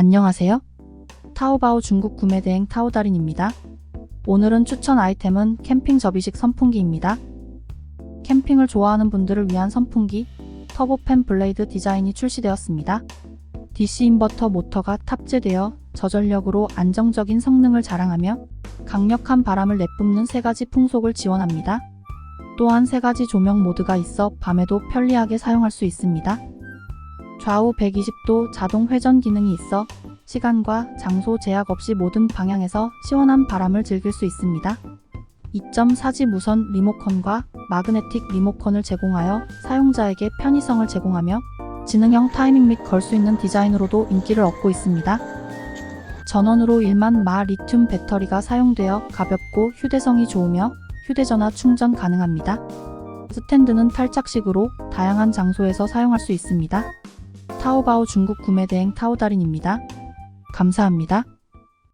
안녕하세요. 타오바오 중국 구매 대행 타오달인입니다. 오늘은 추천 아이템은 캠핑 접이식 선풍기입니다. 캠핑을 좋아하는 분들을 위한 선풍기 터보팬 블레이드 디자인이 출시되었습니다. DC 인버터 모터가 탑재되어 저전력으로 안정적인 성능을 자랑하며 강력한 바람을 내뿜는 세 가지 풍속을 지원합니다. 또한 세 가지 조명 모드가 있어 밤에도 편리하게 사용할 수 있습니다. 좌우 120도 자동 회전 기능이 있어 시간과 장소 제약 없이 모든 방향에서 시원한 바람을 즐길 수 있습니다. 2.4G 무선 리모컨과 마그네틱 리모컨을 제공하여 사용자에게 편의성을 제공하며 지능형 타이밍 및 걸 수 있는 디자인으로도 인기를 얻고 있습니다. 전원으로 1만 마 리튬 배터리가 사용되어 가볍고 휴대성이 좋으며 휴대전화 충전 가능합니다. 스탠드는 탈착식으로 다양한 장소에서 사용할 수 있습니다. 타오바오 중국 구매 대행 타오달인입니다. 감사합니다.